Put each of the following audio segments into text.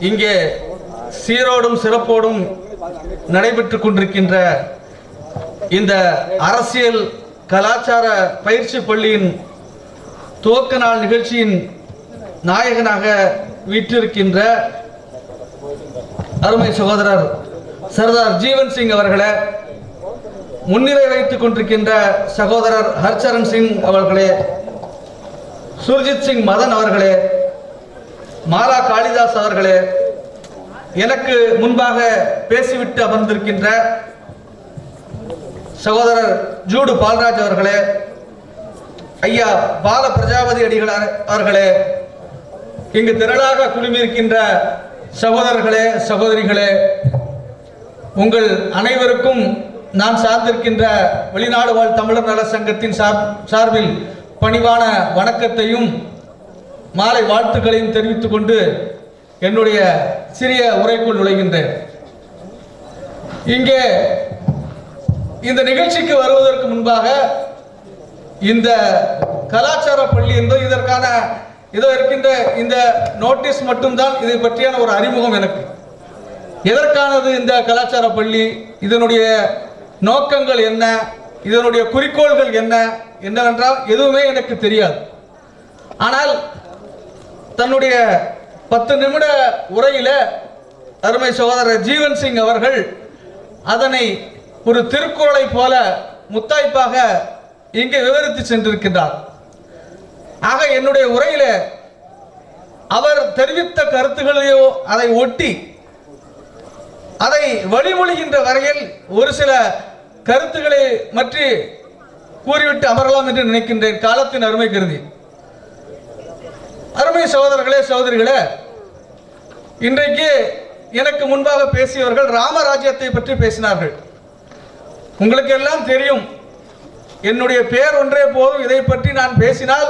இங்கே சீரோடும் சிறப்போடும் நடைபெற்றுக் கொண்டிருக்கின்ற இந்த அரசியல் கலாச்சார பயிற்சி பள்ளியின் துவக்க நாள் நிகழ்ச்சியின் நாயகனாக வீற்றிருக்கின்ற அருமை சகோதரர் சர்தார் ஜீவன் சிங் அவர்களே முன்னிலை வைத்துக் கொண்டிருக்கின்ற சகோதரர் ஹர்ச்சரன் சிங் அவர்களே சுர்ஜித் சிங் மதன் அவர்களே மாலா காளிதாஸ் அவர்களே எனக்கு முன்பாக பேசிவிட்டு அமர்ந்திருக்கின்ற சகோதரர் ஜூடு பால்ராஜ் அவர்களே ஐயா பால பிரஜாபதி அடிகளார் அவர்களே இங்கு திரளாக குழுமியிருக்கின்ற சகோதரர்களே சகோதரிகளே உங்கள் அனைவருக்கும் நான் சார்ந்திருக்கின்ற வெளிநாடு வாழ் தமிழர் நல சங்கத்தின் சார் சார்பில் பணிவான வணக்கத்தையும் மாலை வாழ்த்துக்களையும் தெரிவித்துக் கொண்டு என்னுடைய சிறிய உரைக்குள் நுழைகின்றேன். இங்கே இந்த நிகழ்ச்சிக்கு வருவதற்கு முன்பாக இந்த கலாச்சார பள்ளி என்றும் இதற்கான இதோ இருக்கின்ற இந்த நோட்டீஸ் மட்டும்தான் இதை பற்றியான ஒரு அறிமுகம் எனக்கு. எதற்கானது இந்த கலாச்சார பள்ளி? இதனுடைய நோக்கங்கள் என்ன? இதனுடைய குறிக்கோள்கள் என்ன? என்னவென்றால் எதுவுமே எனக்கு தெரியாது. ஆனால் தன்னுடைய பத்து நிமிட உரையில அருமை சகோதரர் ஜீவன் சிங் அவர்கள் அதனை ஒரு திருக்குறளை போல முத்தாய்ப்பாக இங்கே விவரித்து சென்றிருக்கின்றார். ஆக என்னுடைய உரையில அவர் தெரிவித்த கருத்துகளையோ அதை ஒட்டி அதை வழிமொழிகின்ற வரையில் ஒரு சில கருத்துக்களை பற்றி கூறிவிட்டு அமரலாம் என்று நினைக்கின்றேன். காலத்தின் அருமை கருதி. அருமை சகோதரர்களே சகோதரிகளே இன்றைக்கு எனக்கு முன்பாக பேசியவர்கள் ராமராஜ்யத்தை பற்றி பேசினார்கள். உங்களுக்கு எல்லாம் தெரியும் என்னுடைய பெயர் ஒன்றே போதும் இதை பற்றி நான் பேசினால்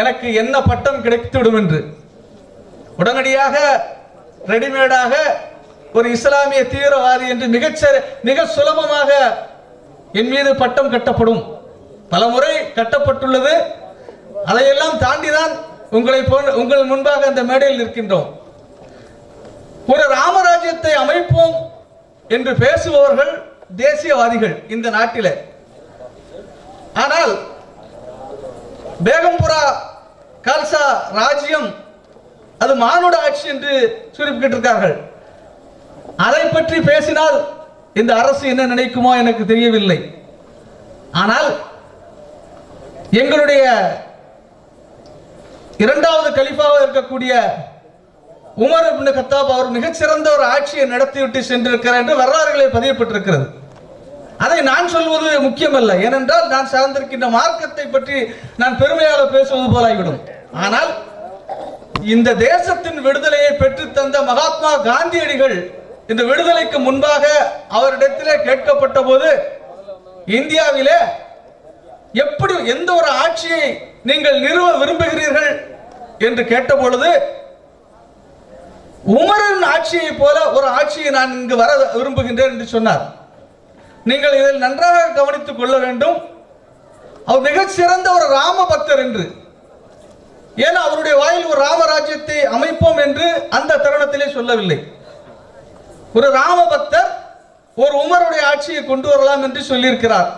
எனக்கு என்ன பட்டம் கிடைத்துவிடும் என்று. உடனடியாக ரெடிமேடாக ஒரு இஸ்லாமிய தீவிரவாதி என்று மிகச்ச மிக சுலபமாக என் மீது பட்டம் கட்டப்படும். பலமுறை கட்டப்பட்டுள்ளது. அதையெல்லாம் தாண்டிதான் உங்களை போன்ற உங்கள் முன்பாக அந்த மேடையில் இருக்கின்றோம் ஒரு ராமராஜ்யத்தை அமைப்போம் என்று பேசுபவர்கள் தேசியவாதிகள் இந்த நாட்டிலே. ஆனால் பேகம்புரா கால்சா ராஜ்யம் அது மானுட ஆட்சி என்று இருக்கார்கள் அதை பற்றி பேசினால் இந்த அரசு என்ன நினைக்குமோ எனக்கு தெரியவில்லை. ஆனால் எங்களுடைய இரண்டாவது கலிஃபாவாக இருக்கக்கூடிய உமர் இப்னு கத்தாப் அவர் மிகச்சிறந்த ஒரு ஆட்சியை நடத்திவிட்டு சென்றிருக்கிறார் என்று வரலாறுகளை பதியப்பட்டிருக்கிறது. அதை நான் சொல்வது முக்கியமல்ல. ஏனென்றால் நான் சார்ந்திருக்கின்ற மார்க்கத்தை பற்றி நான் பெருமையாக பேசுவது போலாகிவிடும் ஆனால் இந்த தேசத்தின் விடுதலையை பெற்று தந்த மகாத்மா காந்தியடிகள் இந்த விடுதலைக்கு முன்பாக அவரிடத்திலே கேட்கப்பட்ட போது இந்தியாவிலே எப்படி எந்த ஒரு ஆட்சியை நீங்கள் நிறுவ விரும்புகிறீர்கள் என்று கேட்ட பொழுது உமரின் ஆட்சியை போல ஒரு ஆட்சியை நான் இங்கு வர விரும்புகின்றேன் என்று சொன்னார். நீங்கள் இதில் நன்றாக கவனித்துக் கொள்ள வேண்டும். அவர் மிகச்சிறந்த ஒரு ராம பக்தர் என்று. ஏன்னா அவருடைய வாயில் ஒரு ராமராஜ்யத்தை அமைப்போம் என்று அந்த தருணத்திலே சொல்லவில்லை. ஒரு ராம பக்தர் ஒரு உமருடைய ஆட்சியை கொண்டு வரலாம் என்று சொல்லியிருக்கிறார்.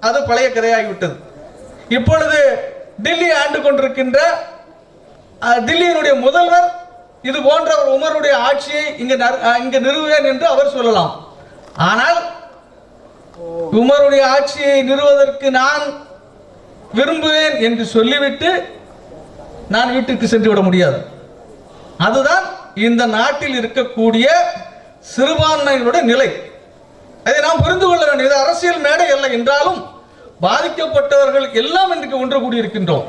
அது பழைய கதையாகிவிட்டது. இப்பொழுது டெல்லி ஆண்டு கொண்டிருக்கின்ற தில்லியினுடைய முதல்வர் இது போன்ற ஒரு உமருடைய ஆட்சியை இங்கு நர்- அஹ், இங்கு என்று அவர் சொல்லலாம். ஆனால் உமருடைய ஆட்சியை நிறுவதற்கு நான் விரும்புவேன் என்று சொல்லிவிட்டு நான் வீட்டுக்கு சென்று விட முடியாது. அதுதான் இந்த நாட்டில் இருக்கக்கூடிய சிறுபான்மையினுடைய நிலை. அதை நாம் புரிந்து கொள்ள வேண்டும். இது அரசியல் மேடை அல்ல என்றாலும் பாதிக்கப்பட்டவர்கள் எல்லாம் இன்றைக்கு ஒன்று கூடியிருக்கின்றோம்.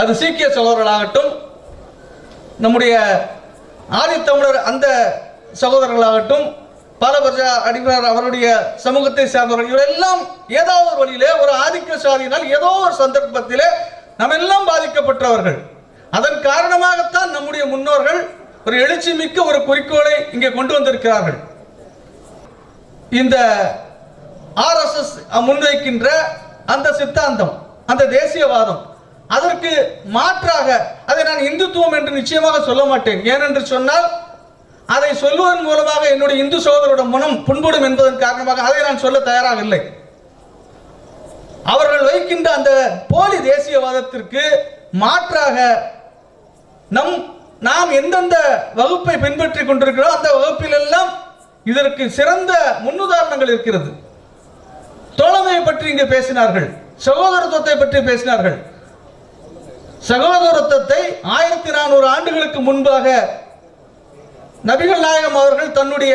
அது சீக்கிய சகோதரர்களாகட்டும் நம்முடைய ஆதித்தமிழர் அந்த சகோதரர்களாகட்டும் பாலபர்ஜா அடிகளார் அவருடைய சமூகத்தை சேர்ந்தவர்கள் இவரெல்லாம் ஏதாவது ஒரு வழியிலே ஒரு ஆதிக்க சாதியினால் ஏதோ ஒரு சந்தர்ப்பத்திலே நம்ம எல்லாம் பாதிக்கப்பட்டவர்கள். அதன் காரணமாகத்தான் நம்முடைய முன்னோர்கள் ஒரு எழுச்சி மிக்க ஒரு குறிக்கோளை இங்கே கொண்டு வந்திருக்கிறார்கள். இந்த ஆர்எஸ்எஸ் முன்வைக்கின்ற அந்த சித்தாந்தம் அந்த தேசியவாதம் அதற்கு மாற்றாக அதை நான் இந்துத்துவம் என்று நிச்சயமாக சொல்ல மாட்டேன். ஏனென்று சொன்னால் அதை சொல்வதன் மூலமாக என்னுடைய இந்து சகோதரோட மனம் புண்படும் என்பதன் காரணமாக அதை நான் சொல்ல தயாராக இல்லை அவர்கள் வைக்கின்ற அந்த போலி தேசியவாதத்திற்கு மாற்றாக நம் நாம் எந்தெந்த வகுப்பை பின்பற்றி கொண்டிருக்கிறோம் அந்த வகுப்பிலெல்லாம் இதற்கு சிறந்த முன்னுதாரணங்கள் இருக்கிறது. தோழமையை பற்றி இங்கு பேசினார்கள். சகோதரத்துவத்தை பற்றி பேசினார்கள். சகோதரத்துவத்தை ஆயிரத்தி நானூறு ஆண்டுகளுக்கு முன்பாக நபிகள் நாயகம் அவர்கள் தன்னுடைய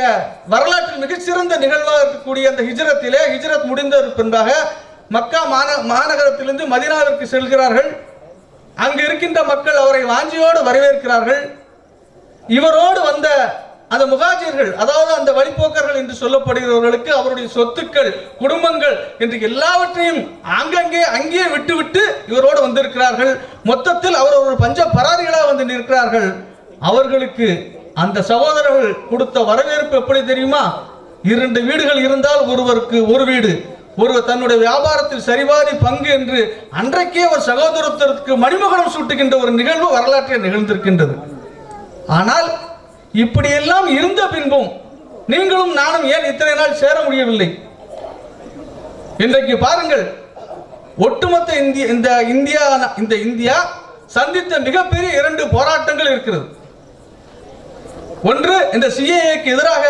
வரலாற்றில் மிகச்சிறந்த நிகழ்வாக இருக்கக்கூடிய அந்த ஹிஜ்ரத்திலே ஹிஜ்ரத் முடிந்ததற்கு பின்பாக மக்கா மாந மாநகரத்திலிருந்து மதினாவிற்கு செல்கிறார்கள். அங்கு இருக்கின்ற மக்கள் அவரை வாஞ்சியோடு வரவேற்கிறார்கள். இவரோடு வந்த அந்த முகாஜிர்கள் அதாவது அந்த வழிப்போக்கர்கள் என்று சொல்லப்படுகிறவர்களுக்கு அவருடைய சொத்துக்கள் குடும்பங்கள் என்று எல்லாவற்றையும் அங்கங்கே அங்கேயே விட்டுவிட்டு இவரோடு வந்திருக்கிறார்கள். மொத்தத்தில் அவர் ஒரு பஞ்ச பராரிகளாக வந்து நிற்கிறார்கள். அவர்களுக்கு அந்த சகோதரர்கள் கொடுத்த வரவேற்பு எப்படி தெரியுமா? இரண்டு வீடுகள் இருந்தால் ஒருவருக்கு ஒரு வீடு ஒருவர் தன்னுடைய வியாபாரத்தில் சரிபாதி பங்கு என்று அன்றைக்கே ஒரு சகோதரத்திற்கு மணிமகனம் சூட்டுகின்ற ஒரு நிகழ்வு வரலாற்றில் நிகழ்ந்திருக்கின்றது. ஆனால் இப்படியெல்லாம் இருந்த பின்பும் நீங்களும் நானும் ஏன் இத்தனை நாள் சேர முடியவில்லை? இன்றைக்கு பாருங்கள் ஒட்டுமொத்த இந்திய இந்த இந்தியா இந்த இந்தியா சந்தித்த மிகப்பெரிய இரண்டு போராட்டங்கள் இருக்கிறது. ஒன்று இந்த சிஏஏக்கு எதிராக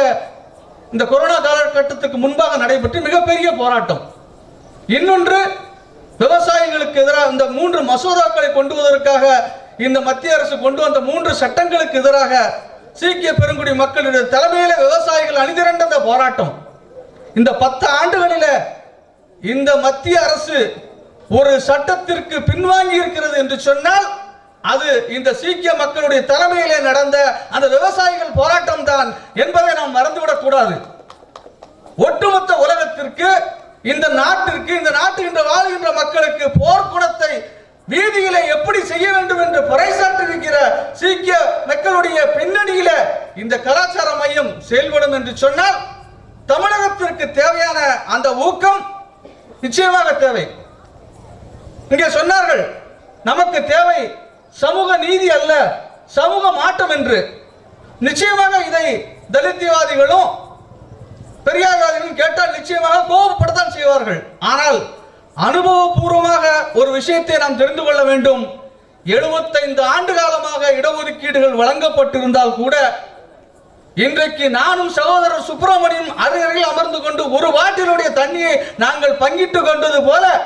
இந்த கொரோனா காலகட்டத்துக்கு முன்பாக நடைபெற்ற மிகப்பெரிய போராட்டம். இன்னொன்று விவசாயிகளுக்கு எதிராக இந்த மூன்று மசோதாக்களை கொண்டு வருவதற்காக இந்த மத்திய அரசு கொண்டு வந்த மூன்று சட்டங்களுக்கு எதிராக சீக்கிய பெருங்குடி மக்களுடைய தலைமையில விவசாயிகள் அணிதிரண்ட அந்த போராட்டம். இந்த பத்து ஆண்டுகளில இந்த மத்திய அரசு ஒரு சட்டத்திற்கு பின்வாங்கி இருக்கிறது என்று சொன்னால் அது இந்த சீக்கிய மக்களுடைய தலைமையிலே நடந்த அந்த விவசாயிகள் போராட்டம் தான் என்பதை நாம் மறந்துவிடக் கூடாது. ஒட்டுமொத்த உலகத்திற்கு இந்த நாட்டிற்கு இந்த நாட்டுகின்ற வாழ்கின்ற மக்களுக்கு போர்க்குணத்தை வீதியில எப்படி செய்ய வேண்டும் என்று பறைசாற்றிருக்கிற சீக்கிய மக்களுடைய பின்னணியில இந்த கலாச்சார மையம் செயல்படும் என்று சொன்னால் தமிழகத்திற்கு தேவையான அந்த ஊக்கம் நிச்சயமாக தேவை. இங்கே சொன்னார்கள் நமக்கு தேவை சமூக நீதி அல்ல சமூக மாற்றம் என்று. நிச்சயமாக இதை தலித்தியவாதிகளும் பெரியார்வாதிகளும் கேட்டால் நிச்சயமாக கோபப்படத்தான் செய்வார்கள். ஆனால் அனுபவபூர்வமாக ஒரு விஷயத்தை நாம் தெரிந்து கொள்ள வேண்டும். எழுபத்தைந்து ஆண்டு காலமாக இடஒதுக்கீடுகள் வழங்கப்பட்டிருந்தால் கூட இன்றைக்கு நானும் சகோதரர் சுப்பிரமணியம் அருகில் அமர்ந்து கொண்டு ஒரு வாட்டினுடைய தண்ணியை நாங்கள் பங்கிட்டு கொண்டது போல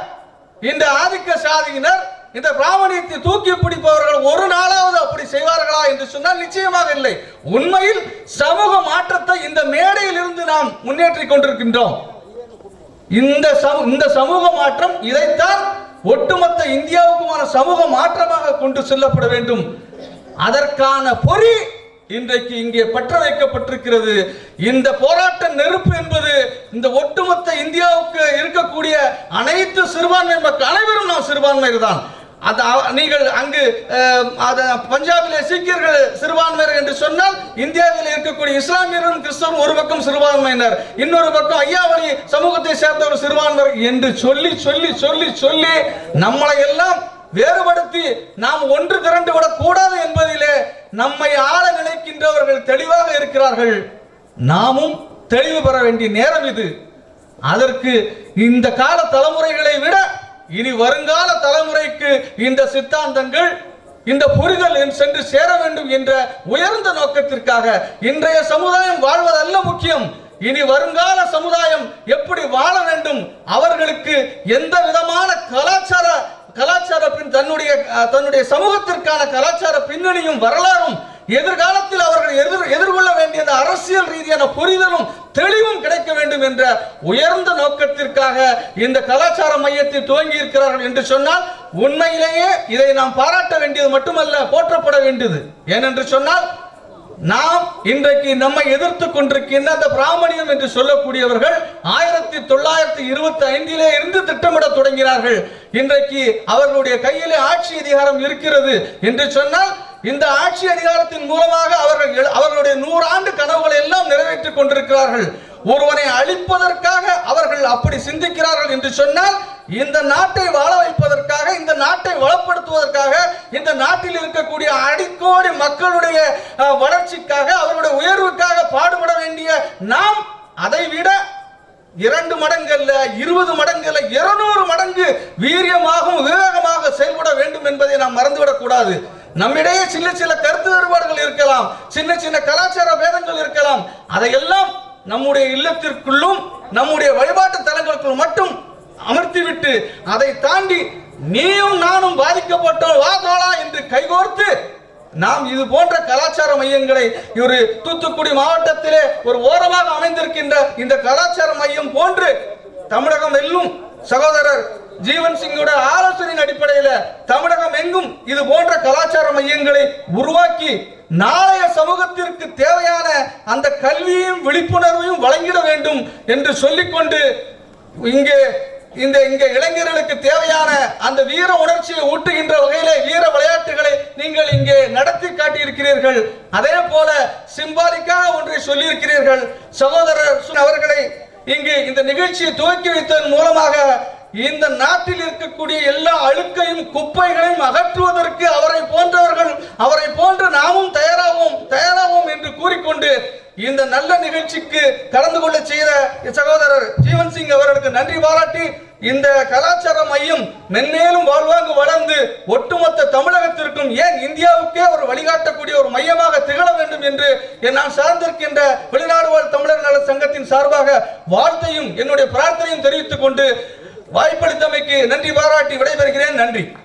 இந்த ஆதிக்க சாதியினர் இந்த பிராமணியத்தை தூக்கி பிடிப்பவர்கள் ஒரு நாளாவது அப்படி செய்வார்களா என்று சொன்னால் நிச்சயமாக இல்லை. உண்மையில் சமூக மாற்றத்தை இந்த மேடையில் இருந்து நாம் முன்னேற்றிக் கொண்டிருக்கின்றோம். இந்த சமூ- இந்த சமூக மாற்றம் இதைத்தான் ஒட்டுமொத்த இந்தியாவுக்குமான சமூக மாற்றமாக கொண்டு செல்லப்பட வேண்டும். அதற்கான பொறி இன்றைக்கு இங்கே பற்ற வைக்கப்பட்டிருக்கிறது. இந்த போராட்ட நெருப்பு என்பது இந்த ஒட்டுமொத்த இந்தியாவுக்கு இருக்கக்கூடிய அனைத்து சிறுபான்மை மக்கள் அனைவரும் நாம் சிறுபான்மையர் தான். அந்த நீங்கள் அங்கு பஞ்சாபில் பஞ்சாபிலே சீக்கியர்கள் சிறுபான்மையினர் என்று சொன்னால் இந்தியாவில் இருக்கக்கூடிய இஸ்லாமியரும் கிறிஸ்தவரும் ஒரு பக்கம் சிறுபான்மையினர் இன்னொரு பக்கம் ஐயாவளி சமூகத்தை சேர்ந்த ஒரு சிறுபான்மையினர் என்று சொல்லி சொல்லி சொல்லி சொல்லி நம்மளை எல்லாம் வேறுபடுத்தி நாம் ஒன்று திரண்டு விடக் கூடாது என்பதிலே நம்மை ஆள நினைக்கின்றவர்கள் தெளிவாக இருக்கிறார்கள். நாமும் தெளிவு பெற வேண்டிய நேரம் இது. அதற்கு இந்த கால தலைமுறைகளை விட இனி வருங்கால தலைமுறைக்கு இந்த சித்தாந்தங்கள் இந்த புரிதல் சென்று சேர வேண்டும் என்ற உயர்ந்த நோக்கத்திற்காக இன்றைய சமுதாயம் வாழ்வதல்ல முக்கியம். இனி வருங்கால சமுதாயம் எப்படி வாழ வேண்டும்? அவர்களுக்கு எந்த விதமான கலாச்சார கலாச்சார பின் தன்னுடைய தன்னுடைய சமூகத்திற்கான கலாச்சார பின்னணியும் வரலாறும் எதிர்காலத்தில் அவர்கள் எதிர் எதிர்கொள்ள வேண்டிய அரசியல் ரீதியான புரிதலும் தெளிவும் கிடை வேண்டும் என்ற உயர்ந்த நோக்கத்திற்காக இந்த கலாச்சார மையத்தை துவங்கி இருக்கிறார்கள் என்று சொன்னால் உண்மையிலேயே இதை நாம் பாராட்ட வேண்டியது மட்டுமல்ல போற்றப்பட வேண்டியது. ஏனென்று சொன்னால் நாம் இன்றைக்கு நம்மை எதிர்த்து கொண்டிருக்கின்ற அந்த பிராமணியம் என்று சொல்லக்கூடியவர்கள் ஆயிரத்தி தொள்ளாயிரத்தி இருபத்தி ஐந்திலே இருந்து திட்டமிட தொடங்கினார்கள். இன்றைக்கு அவர்களுடைய கையிலே ஆட்சி அதிகாரம் இருக்கிறது என்று சொன்னால் இந்த ஆட்சி அதிகாரத்தின் மூலமாக அவர்கள் எழு- அவர்களுடைய நூறாண்டு கனவுகளை எல்லாம் நிறைவேற்றிக் கொண்டிருக்கிறார்கள். ஒருவனை அழிப்பதற்காக அவர்கள் அப்படி சிந்திக்கிறார்கள் என்று சொன்னால் இந்த நாட்டை வாழ வைப்பதற்காக இந்த நாட்டை வளப்படுத்துவதற்காக இந்த நாட்டில் இருக்கக்கூடிய அடிக்கோடி மக்களுடைய வளர்ச்சிக்காக அவருடைய உயர்வுக்காக பாடுபட வேண்டிய நாம் அதை விட இரண்டு மடங்கல்ல இருபது மடங்கல்ல இருநூறு மடங்கு வீரியமாகவும் விவேகமாக செயல்பட வேண்டும் என்பதை நாம் மறந்துவிடக் கூடாது. நம்மிடையே சின்ன சின்ன கருத்து வேறுபாடுகள் இருக்கலாம் சின்ன சின்ன கலாச்சார பேதங்கள் இருக்கலாம். அதையெல்லாம் நம்முடைய இல்லத்திற்குள்ளும் நம்முடைய வழிபாட்டு தலங்களுக்குள் மட்டும் அமர்த்திவிட்டு அதை தாண்டி நீயும் நானும் பாதிக்கப்பட்டோம் வா தோழா என்று கைகோர்த்து நாம் இது போன்ற கலாச்சார மையங்களை ஒரு தூத்துக்குடி மாவட்டத்திலே ஒரு ஓரமாக அமைந்திருக்கின்ற இந்த கலாச்சார மையம் போன்று தமிழகம் எல்லும் சகோதரர் ஜீவன் சிங்கோட ஆலோசனையின் அடிப்படையில் தமிழகம் எங்கும் இது போன்ற கலாச்சார மையங்களை உருவாக்கி நாளைய சமூகத்திற்கு தேவையான அந்த கல்வியையும் விழிப்புணர்வையும் வழங்கிட வேண்டும் என்று சொல்லிக்கொண்டு இங்கே இந்த இங்க இளைஞர்களுக்கு தேவையான அந்த வீர உணர்ச்சியை ஊட்டுகின்ற வகையிலே வீர விளையாட்டுகளை நீங்கள் இங்கே நடத்தி காட்டியிருக்கிறீர்கள். அதே போல சிம்பாலிக்காக ஒன்றை சொல்லியிருக்கிறீர்கள். சகோதரர் அவர்களை இங்கு இந்த நிகழ்ச்சியை துவக்கி வைத்ததன் மூலமாக இந்த நாட்டில் இருக்கக்கூடிய எல்லா அழுக்கையும் குப்பைகளையும் அகற்றுவதற்கு அவரை போன்றவர்கள் அவரை போன்று நாமும் தயாராவோம் தயாராவோம் என்று கூறிக்கொண்டு இந்த நல்ல நிகழ்ச்சிக்கு கலந்து கொள்ள செய்த சகோதரர் ஜீவன் சிங் அவர்களுக்கு நன்றி பாராட்டி இந்த கலாச்சார மையம் மென்மேலும் வாழ்வாங்கு வளர்ந்து ஒட்டுமொத்த தமிழகத்திற்கும் ஏன் இந்தியாவுக்கே ஒரு வழிகாட்டக்கூடிய ஒரு மையமாக திகழ வேண்டும் என்று நான் சார்ந்திருக்கின்ற வெளிநாடு வாழ் தமிழர் நல சங்கத்தின் சார்பாக வாழ்த்தையும் என்னுடைய பிரார்த்தனையும் தெரிவித்துக் கொண்டு வாய்ப்பளித்தமைக்கு நன்றி பாராட்டி விடைபெறுகிறேன். நன்றி.